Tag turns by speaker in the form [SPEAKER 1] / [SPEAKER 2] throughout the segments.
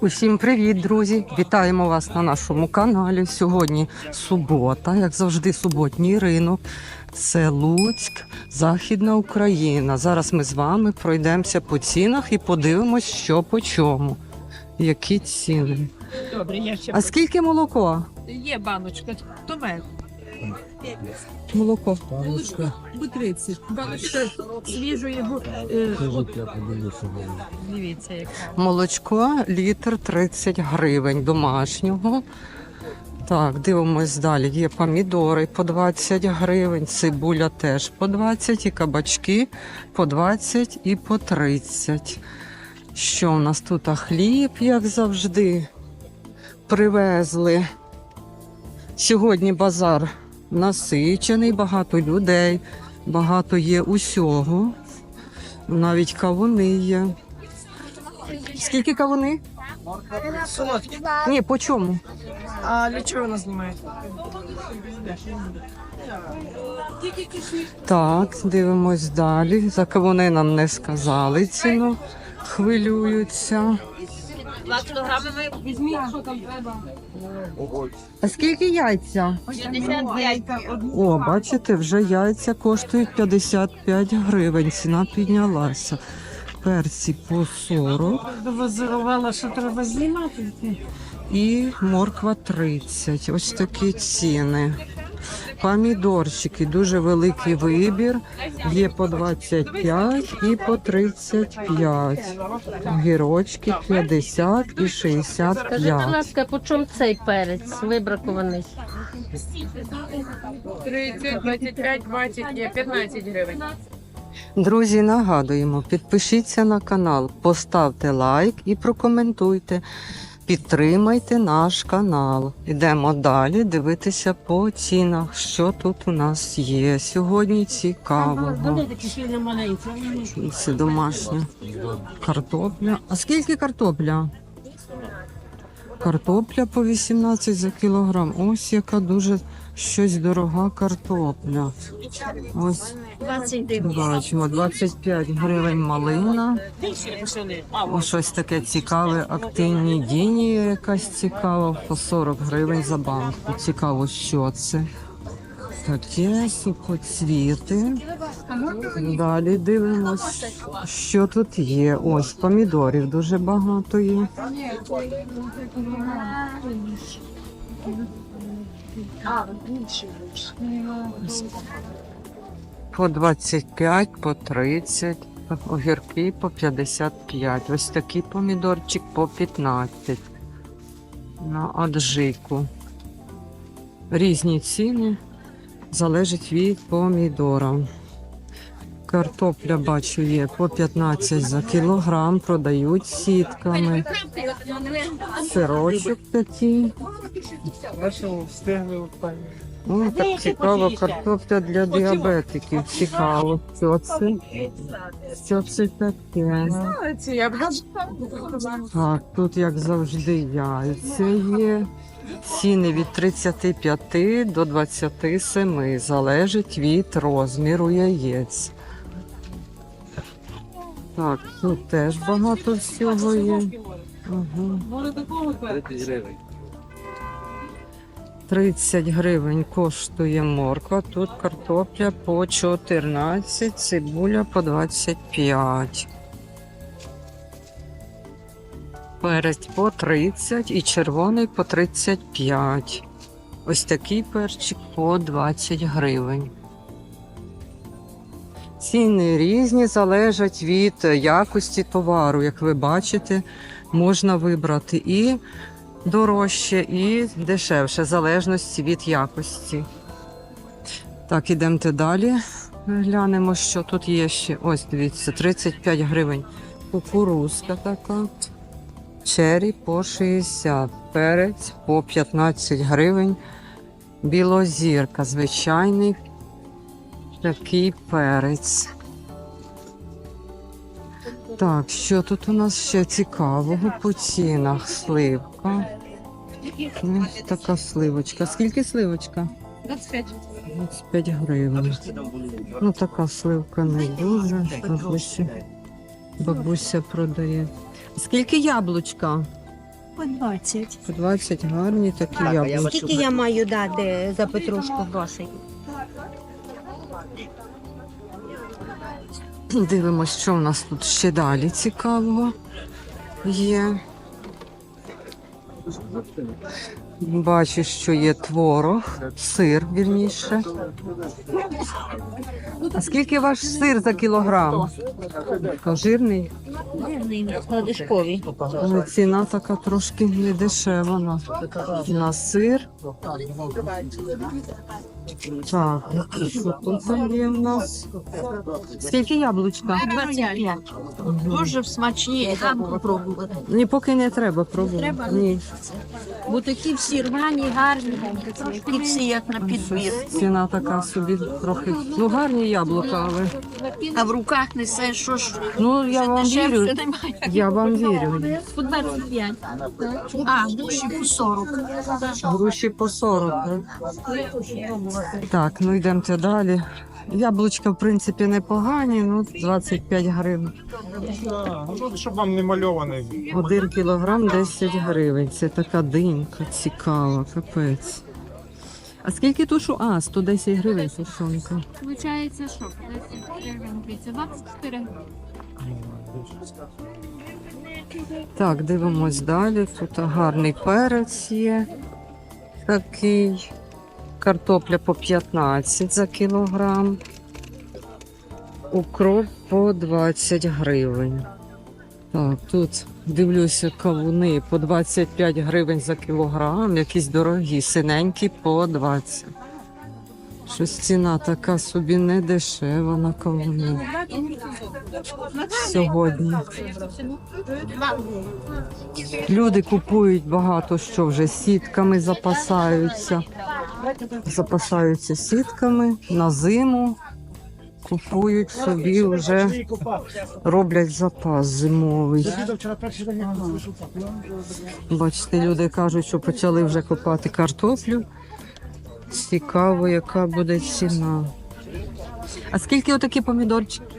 [SPEAKER 1] Усім привіт, друзі! Вітаємо вас на нашому каналі. Сьогодні субота, як завжди, суботній ринок. Це Луцьк, Західна Україна. Зараз ми з вами пройдемося по цінах і подивимось, що по чому. Які ціни.
[SPEAKER 2] Добре, я ще
[SPEAKER 1] А скільки молоко?
[SPEAKER 2] є баночка. То
[SPEAKER 1] Молоко.
[SPEAKER 2] По 30. Баночка свіжої. е. Дивіться, яка.
[SPEAKER 1] Молочко літр 30 гривень домашнього. Так, дивимось далі. Є помідори по 20 гривень, цибуля теж по 20, і кабачки по 20 і по 30. Що у нас тут? А хліб, як завжди, привезли. Сьогодні базар насичений, багато людей, багато є усього. Навіть кавуни є. Скільки кавуни?
[SPEAKER 2] Солодкі.
[SPEAKER 1] Ні, по чому?
[SPEAKER 2] А для чого вона знімає?
[SPEAKER 1] Так, дивимось далі. За кавуни нам не сказали ціну. Хвилюються.
[SPEAKER 3] Два кілограми ми візьміть, що там треба.
[SPEAKER 1] А скільки яйця?
[SPEAKER 3] 55.
[SPEAKER 1] О, бачите, вже яйця коштують 55 гривень. Ціна піднялася. Перці по 40
[SPEAKER 2] Дозирувала, що треба знімати.
[SPEAKER 1] і морква 30. Ось такі ціни. Помідорчики, дуже великий вибір. Є по 25 і по 35. Гірочки 50 і
[SPEAKER 4] Скажи, будь ласка, по чому цей перець вибракований?
[SPEAKER 2] 30, 25, 20, є 15 гривень.
[SPEAKER 1] Друзі, нагадуємо, підпишіться на канал, поставте лайк і прокоментуйте. Підтримайте наш канал. Ідемо далі дивитися по цінах, що тут у нас є. Сьогодні цікавого. Це домашня картопля. А скільки картопля? Картопля по 18 за кілограм. Ось яка дуже щось дорога картопля. Ось
[SPEAKER 4] 20 гривень.
[SPEAKER 1] бачимо 25 гривень малина. Ось щось таке цікаве. Активні діні якась цікава. По 40 гривень за банку. Цікаво, що це. Таке сухоцвіти. Далі дивимось, що тут є. Ось помідорів дуже багато є. По 25, по 30, огірки по 55. Ось такий помідорчик по 15. На аджику. Різні ціни залежить від помідора. Картопля, бачу, є по 15 за кілограм, продають сітками. Сирочок такий.
[SPEAKER 2] Бачимо, встигли.
[SPEAKER 1] О, так цікаво, картопля для діабетиків. Цікаво. Що це? Що це таке? Так, тут, як завжди, яйця є. Ціни від 35 до 27 залежить від розміру яєць. Так, тут теж багато всього є. Угу. 30 гривень коштує морква, тут картопля по 14, цибуля по 25. Перець по 30 і червоний по 35. Ось такий перчик по 20 гривень. Ціни різні, залежать від якості товару. Як ви бачите, можна вибрати і дорожче, і дешевше, в залежності від якості. Так, ідемте далі. Глянемо, що тут є ще. Ось дивіться, 35 гривень. Кукурузка така. Чері по 60, перець по 15 гривень. Білозірка, звичайний такий перець. Так, що тут у нас ще цікавого по цінах? Сливка. Ось така сливочка. Скільки сливочка?
[SPEAKER 3] 25.
[SPEAKER 1] 25 гривень. Ну, така сливка не дуже. Бабуся, бабуся продає. Скільки яблучка?
[SPEAKER 5] По 20.
[SPEAKER 1] По 20 гарні такі яблучка.
[SPEAKER 5] Скільки я маю дати за петрушку грошей?
[SPEAKER 1] Дивимось, що в нас тут ще далі цікавого є. Бачу, що є творог, сир, вірніше. А скільки ваш сир за кілограм? Жирний?
[SPEAKER 5] Гладишкові.
[SPEAKER 1] Але ціна така трошки не дешева на, на сир. Так, що тут там є в нас? Скільки яблучка?
[SPEAKER 5] 25. Дуже смачні. Там попробувати.
[SPEAKER 1] Ні, поки не треба пробувати. Ні.
[SPEAKER 5] Бо такі всі рвані, гарні, трошки всі як на підбір.
[SPEAKER 1] Ціна така собі трохи. Ну, гарні яблука, але.
[SPEAKER 5] А в руках несе, що ж
[SPEAKER 1] Ну, я вам вірю. Я вам вірю.
[SPEAKER 5] По 25. А, душі по 40.
[SPEAKER 1] Груші по 40. да? Так, ну йдемте далі. Яблучка, в принципі, непогані, ну 25 гривень.
[SPEAKER 6] Ну, щоб вам не мальований.
[SPEAKER 1] Один кілограм 10 гривень. Це така динька цікава, капець. А скільки тушу? А, 110 гривень тушонка.
[SPEAKER 2] Получається, що? 10 гривень, 24
[SPEAKER 1] Так, дивимось далі. Тут гарний перець є. Такий. Картопля по 15 за кілограм. Укроп по 20 гривень. Так, тут дивлюся кавуни по 25 гривень за кілограм, якісь дорогі, синенькі по 20. Щось ціна така собі не дешева на кавуни. Сьогодні. Люди купують багато що вже сітками запасаються. Запасаються сітками на зиму. Купують собі вже роблять запас зимовий. Бачите, люди кажуть, що почали вже копати картоплю. Цікаво, яка буде ціна. А скільки отакі помідорчики?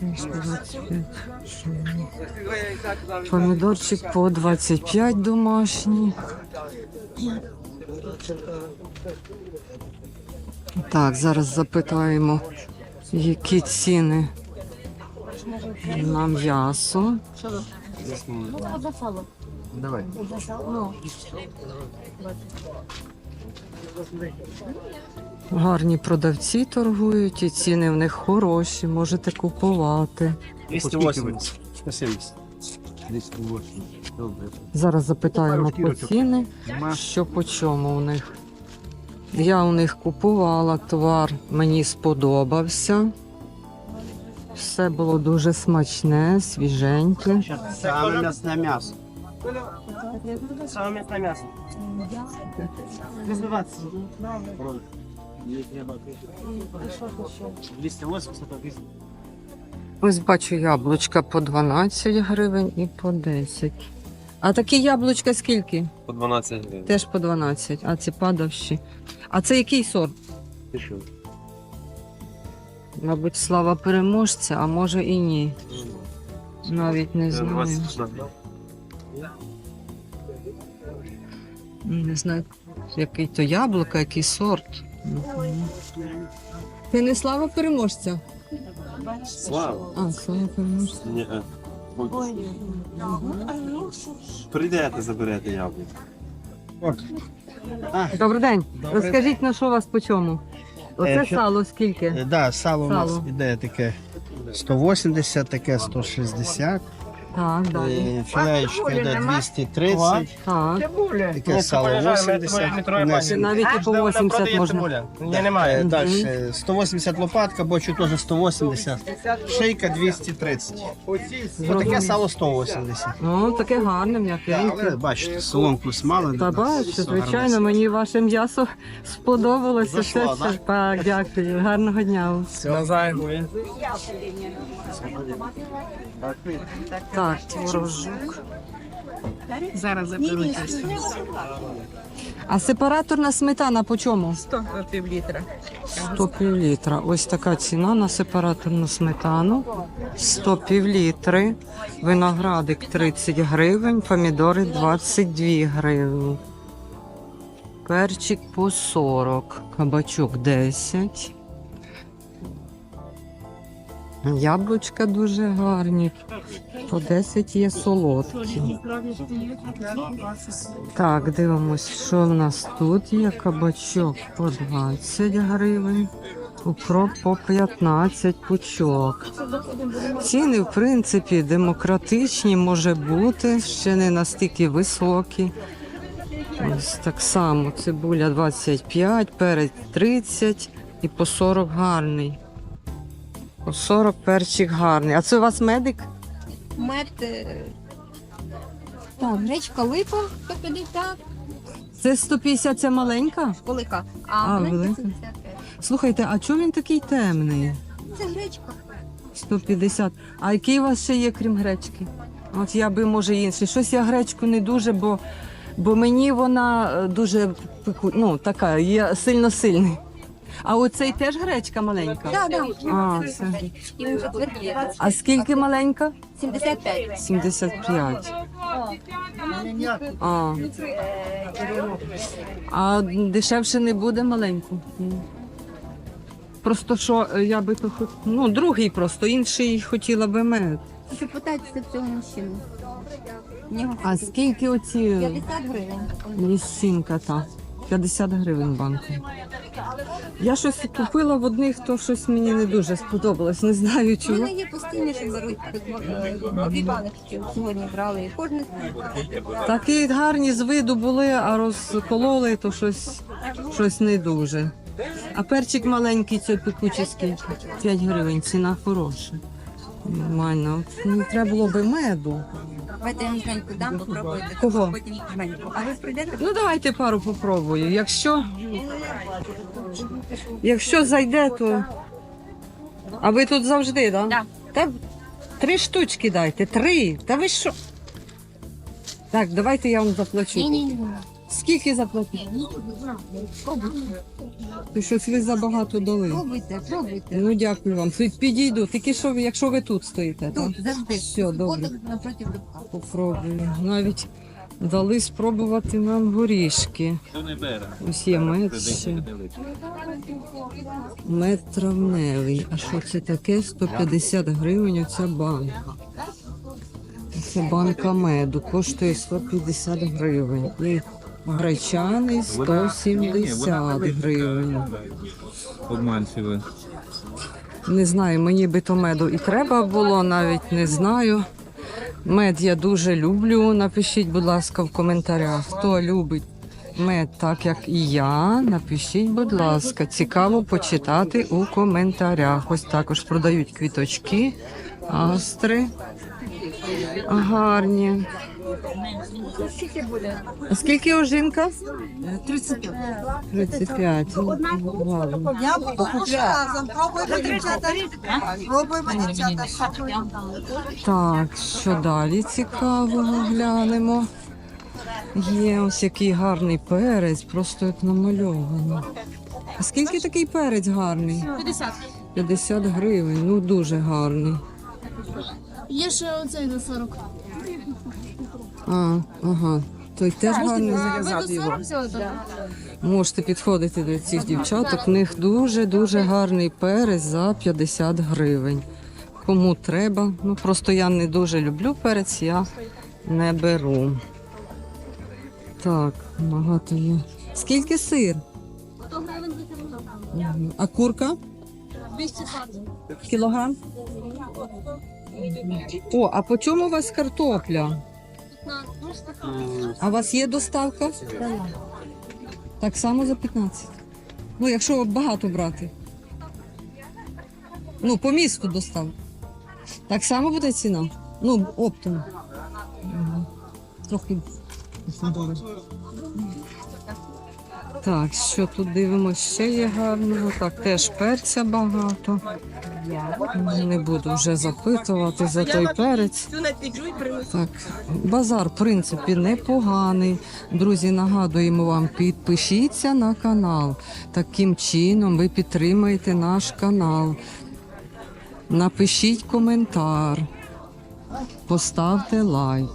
[SPEAKER 1] 25. Помідорчик по 25 домашній. Так, зараз запитаємо, які ціни на м'ясо.
[SPEAKER 6] Давай.
[SPEAKER 1] Гарні продавці торгують, і ціни в них хороші, можете купувати.
[SPEAKER 6] 280. 170. 280. Добре.
[SPEAKER 1] Зараз запитаємо по ціни, що по чому у них. Я у них купувала товар, мені сподобався. Все було дуже смачне, свіженьке.
[SPEAKER 7] Саме м'ясне м'ясо. Саме м'ясне м'ясо. 220. 280, а 200.
[SPEAKER 1] Ось бачу яблучка по 12 гривень і по 10. А такі яблучка скільки?
[SPEAKER 8] По 12 гривень.
[SPEAKER 1] Теж по 12, а ці падавші. А це який сорт? Мабуть, слава переможця, а може і ні. Навіть не знаю.
[SPEAKER 8] 20
[SPEAKER 1] Не знаю, який то яблуко, який сорт. Ти не слава переможця?
[SPEAKER 8] Слава.
[SPEAKER 1] А, слава переможця.
[SPEAKER 8] Ні. Прийдете, заберете яблуко.
[SPEAKER 1] Добрий день. Розкажіть, на що у вас по чому? Оце
[SPEAKER 7] Е, що-
[SPEAKER 1] сало скільки?
[SPEAKER 7] Так, Да, сало у нас
[SPEAKER 1] Сало.
[SPEAKER 7] іде таке 180, таке 160.
[SPEAKER 1] Так, далі.
[SPEAKER 7] Е, Філеєчка йде 230.
[SPEAKER 1] Так.
[SPEAKER 7] Таке сало 80.
[SPEAKER 1] Це навіть і по 80 можна.
[SPEAKER 7] Ні, немає.
[SPEAKER 1] Мгм.
[SPEAKER 7] Далі 180 лопатка, бочу теж 180. Шийка 230. Отаке сало 180.
[SPEAKER 1] Ну, таке гарне,
[SPEAKER 7] Але
[SPEAKER 1] м'якеньке.
[SPEAKER 7] бачите, солом плюс мало.
[SPEAKER 1] Та бачу, звичайно, мені ваше м'ясо сподобалося.
[SPEAKER 7] Зайшло,
[SPEAKER 1] Все. Так, дякую. Гарного дня. вам.
[SPEAKER 7] Назаєм.
[SPEAKER 1] Так, творожок.
[SPEAKER 2] Зараз заберуть.
[SPEAKER 1] А сепараторна сметана по чому?
[SPEAKER 2] 100 пів літра.
[SPEAKER 1] 100 півлітра. Ось така ціна на сепараторну сметану. 100 півлітри. Виноградик 30 гривень, помідори 22 гривні. Перчик по 40, кабачок 10. Яблучка дуже гарні. По 10 є солодкі. Так, дивимось, що в нас тут є. Кабачок по 20 гривень, укроп по 15 пучок. Ціни, в принципі, демократичні, може бути, ще не настільки високі. Ось так само цибуля 25, перець 30 і по 40 гарний. По 40 перчик гарний. А це у вас медик?
[SPEAKER 5] Мед. е, Так, гречка липа 150,
[SPEAKER 1] Це 150, це маленька?
[SPEAKER 5] велика.
[SPEAKER 1] А,
[SPEAKER 5] А,
[SPEAKER 1] велика.
[SPEAKER 5] 75.
[SPEAKER 1] Слухайте, а чому він такий темний?
[SPEAKER 5] Це гречка.
[SPEAKER 1] 150. А який у вас ще є, крім гречки? От я би, може, інший. Щось я гречку не дуже, бо, бо мені вона е, дуже пеку- ну, така, є сильно сильний. А оцей теж гречка маленька?
[SPEAKER 5] Так, так.
[SPEAKER 1] А.
[SPEAKER 5] І
[SPEAKER 1] скільки маленька?
[SPEAKER 5] 75.
[SPEAKER 1] 75. А. а дешевше не буде маленьку? Просто що е, я би то хот... ну, другий просто, інший хотіла би мед.
[SPEAKER 5] Хочу питатися цього мужчину. В нього
[SPEAKER 1] А скільки оці
[SPEAKER 5] 50 гривень.
[SPEAKER 1] лісінка та? 50 гривень банку. Я щось купила в одних, то щось мені не дуже сподобалось. Не знаю чого.
[SPEAKER 5] мене є постійні, що беруть дві баночки. Сьогодні брали і кожен
[SPEAKER 1] Такі гарні з виду були, а розкололи, то щось, щось не дуже. А перчик маленький, цей пекучий скільки? 5 гривень, ціна хороша. Нормально. Треба було би меду.
[SPEAKER 5] Давайте я вам жменьку дам, попробуйте.
[SPEAKER 1] Кого?
[SPEAKER 5] Потім жменьку. А ви прийдете?
[SPEAKER 1] Ну давайте пару попробую. Якщо, якщо зайде, то. А ви тут завжди, так?
[SPEAKER 5] Да.
[SPEAKER 1] Та три штучки дайте, три. Та ви що? Так, давайте я вам заплачу.
[SPEAKER 5] Ні-ні-ні.
[SPEAKER 1] Скільки заплатити? То щось ви забагато дали.
[SPEAKER 5] Пробуйте, пробуйте.
[SPEAKER 1] Ну дякую вам. Тут Підійду. Тільки що ви, якщо ви тут стоїте, так?
[SPEAKER 5] Тут завжди.
[SPEAKER 1] Все, добре. Попробую. Навіть дали спробувати нам горішки. Ось є мед ще. Мед травневий. А що це таке? 150 гривень оця банка. Це банка меду. Коштує 150 гривень. І гречаний 170 гривень.
[SPEAKER 9] Обманчиво.
[SPEAKER 1] Не знаю, мені би то меду і треба було, навіть не знаю. Мед я дуже люблю. Напишіть, будь ласка, в коментарях, хто любить мед так, як і я. Напишіть, будь ласка, цікаво почитати у коментарях. Ось також продають квіточки, астри. Гарні. А скільки ожинка? 35. 35. Ладно. Так, що далі цікавого глянемо. Є ось який гарний перець, просто як намальовано. А скільки такий перець гарний?
[SPEAKER 2] 50.
[SPEAKER 1] 50 гривень, ну дуже гарний.
[SPEAKER 2] Є ще оцей за 40.
[SPEAKER 1] А, ага. Той теж гарний.
[SPEAKER 2] зав'язати його.
[SPEAKER 1] Можете підходити до цих дівчаток. В них дуже-дуже гарний перець за 50 гривень. Кому треба. Ну просто я не дуже люблю перець, я не беру. Так, багато є. Скільки сир?
[SPEAKER 4] 100 гривень за кілограм.
[SPEAKER 1] А курка?
[SPEAKER 4] 220.
[SPEAKER 1] Кілограм? О, а по чому у вас картопля?
[SPEAKER 4] 15.
[SPEAKER 1] А у вас є доставка? Так само за 15. Ну, якщо багато брати. Ну, по місту доставка. Так само буде ціна? Ну, оптом. Трохи. Так, що тут дивимося? Ще є гарного. Так, теж перця багато. Не буду вже запитувати за той перець. Так, базар, в принципі, непоганий. Друзі, нагадуємо вам, підпишіться на канал. Таким чином ви підтримаєте наш канал. Напишіть коментар, поставте лайк.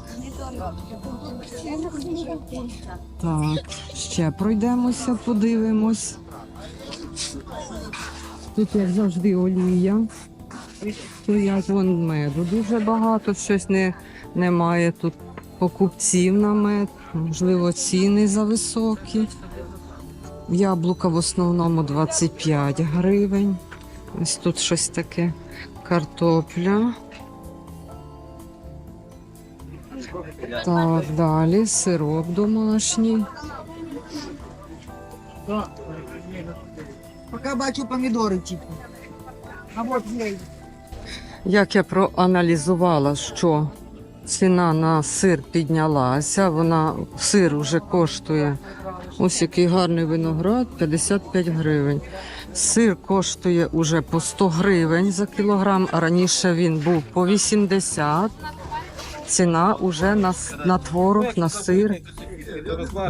[SPEAKER 1] Так, ще пройдемося, подивимось. Тут, як завжди, олія. Стоять вон меду дуже багато, щось не, немає тут покупців на мед. Можливо, ціни зависокі. Яблука в основному 25 гривень. Ось тут щось таке. Картопля. Так, далі сироп домашній.
[SPEAKER 5] Поки бачу помідори тільки.
[SPEAKER 1] Як я проаналізувала, що ціна на сир піднялася, вона сир вже коштує. Ось який гарний виноград 55 гривень. Сир коштує уже по 100 гривень за кілограм, а раніше він був по 80. Ціна уже на, на творог, на сир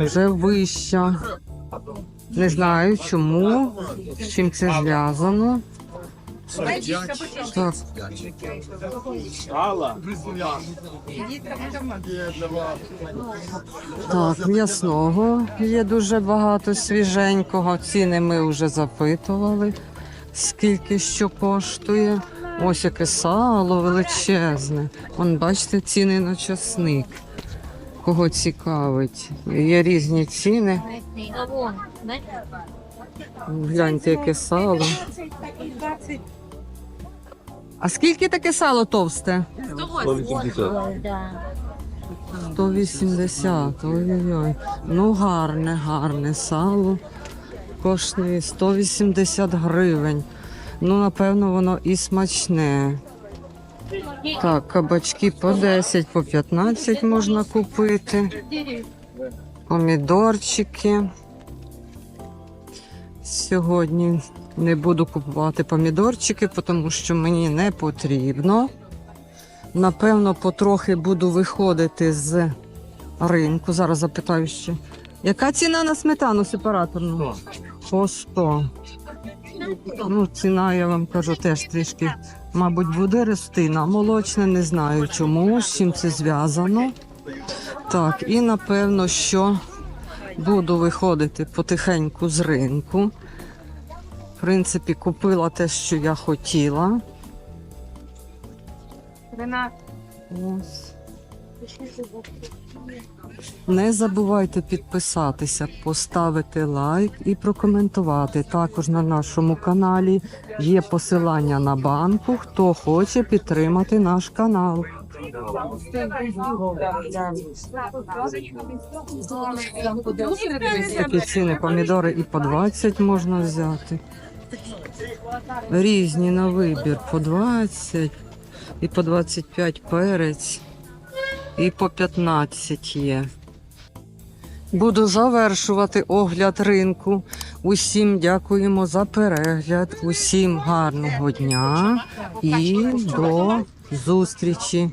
[SPEAKER 1] вже вища. Не знаю чому, з чим це зв'язано. Так, Так, м'ясного є дуже багато свіженького. Ціни ми вже запитували, скільки що коштує. Ось яке сало величезне. Вон, бачите, ціни на часник. Кого цікавить. Є різні ціни. Гляньте, яке сало. А скільки таке сало товсте? 180. Ой-ой-ой. Ну гарне, гарне сало. Коштує 180 гривень. Ну, напевно, воно і смачне. Так, кабачки по 10, по 15 можна купити. Помідорчики. Сьогодні не буду купувати помідорчики, тому що мені не потрібно. Напевно, потрохи буду виходити з ринку. Зараз запитаю ще. Яка ціна на сметану сепараторну? По 100. Ну, ціна, я вам кажу, теж трішки, мабуть, буде рости. На молочне не знаю чому, з чим це зв'язано. Так, і напевно, що буду виходити потихеньку з ринку. В принципі, купила те, що я хотіла. Ось. Не забувайте підписатися, поставити лайк і прокоментувати. Також на нашому каналі є посилання на банку, хто хоче підтримати наш канал. Такі ціни помідори і по 20 можна взяти. Різні на вибір по 20 і по 25 перець, і по 15 є. Буду завершувати огляд ринку. Усім дякуємо за перегляд. Усім гарного дня і до зустрічі.